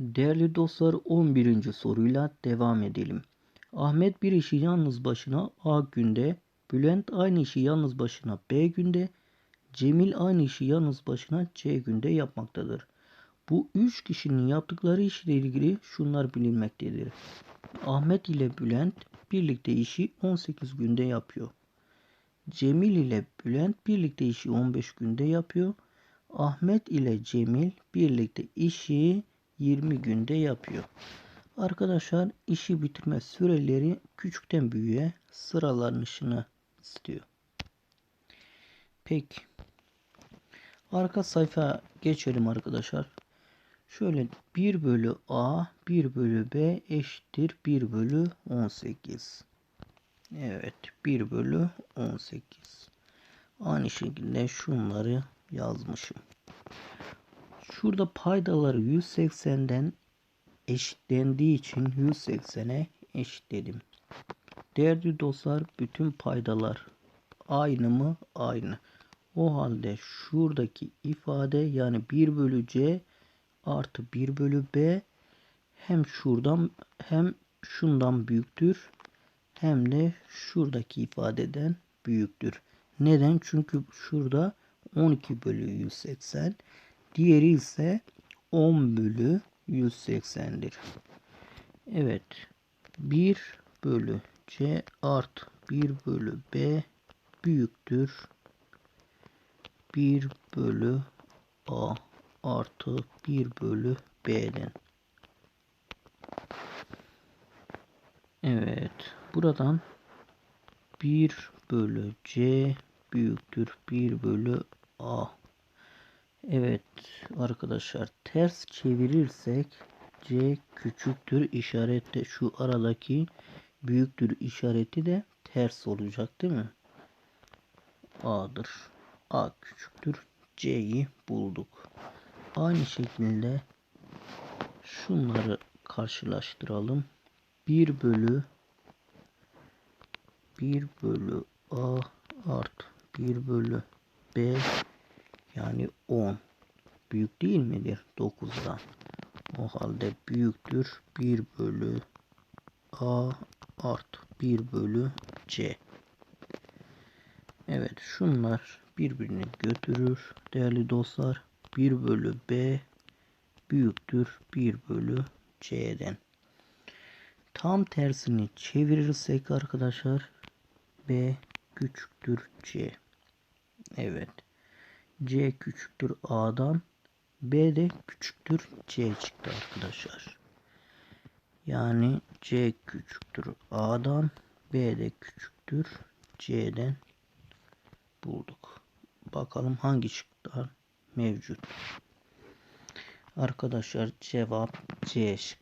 Değerli dostlar 11. soruyla devam edelim. Ahmet bir işi yalnız başına A günde, Bülent aynı işi yalnız başına B günde, Cemil aynı işi yalnız başına C günde yapmaktadır. Bu üç kişinin yaptıkları işle ilgili şunlar bilinmektedir. Ahmet ile Bülent birlikte işi 18 günde yapıyor. Cemil ile Bülent birlikte işi 15 günde yapıyor. Ahmet ile Cemil birlikte işi 20 günde yapıyor. Arkadaşlar işi bitirme süreleri küçükten büyüğe sıralanışını istiyor. Peki. Arka sayfa geçelim arkadaşlar. Şöyle 1 bölü A 1 bölü B eşittir 1 bölü 18. Evet 1 bölü 18. Aynı şekilde şunları yazmışım. Şurada paydaları 180'den eşitlendiği için 180'e eşitledim. Değerli dostlar bütün paydalar aynı mı? Aynı. O halde şuradaki ifade yani 1 bölü C artı 1 bölü B hem şuradan hem şundan büyüktür hem de şuradaki ifadeden büyüktür. Neden? Çünkü şurada 12 bölü 180 diğeri ise 10 bölü 180'dir. Evet 1 bölü C art 1 bölü B büyüktür 1 bölü A artı 1 bölü B'den. Evet. Buradan 1 bölü C büyüktür 1 bölü A. Evet arkadaşlar ters çevirirsek C küçüktür işarette şu aradaki büyüktür işareti de ters olacak değil mi? A'dır. A küçüktür. C'yi bulduk. Aynı şekilde şunları karşılaştıralım. 1 bölü 1 bölü A art 1 bölü B yani 10 büyük değil midir? 9'dan o halde büyüktür. 1 bölü A art 1 bölü C. Evet şunlar birbirini götürür değerli dostlar. 1 bölü B büyüktür. 1 bölü C'den. Tam tersini çevirirsek arkadaşlar B küçüktür C. Evet C küçüktür A'dan B de küçüktür C çıktı arkadaşlar. Yani C küçüktür A'dan B de küçüktür C'den bulduk. Bakalım hangi şıklar mevcut. Arkadaşlar cevap C şıkkı.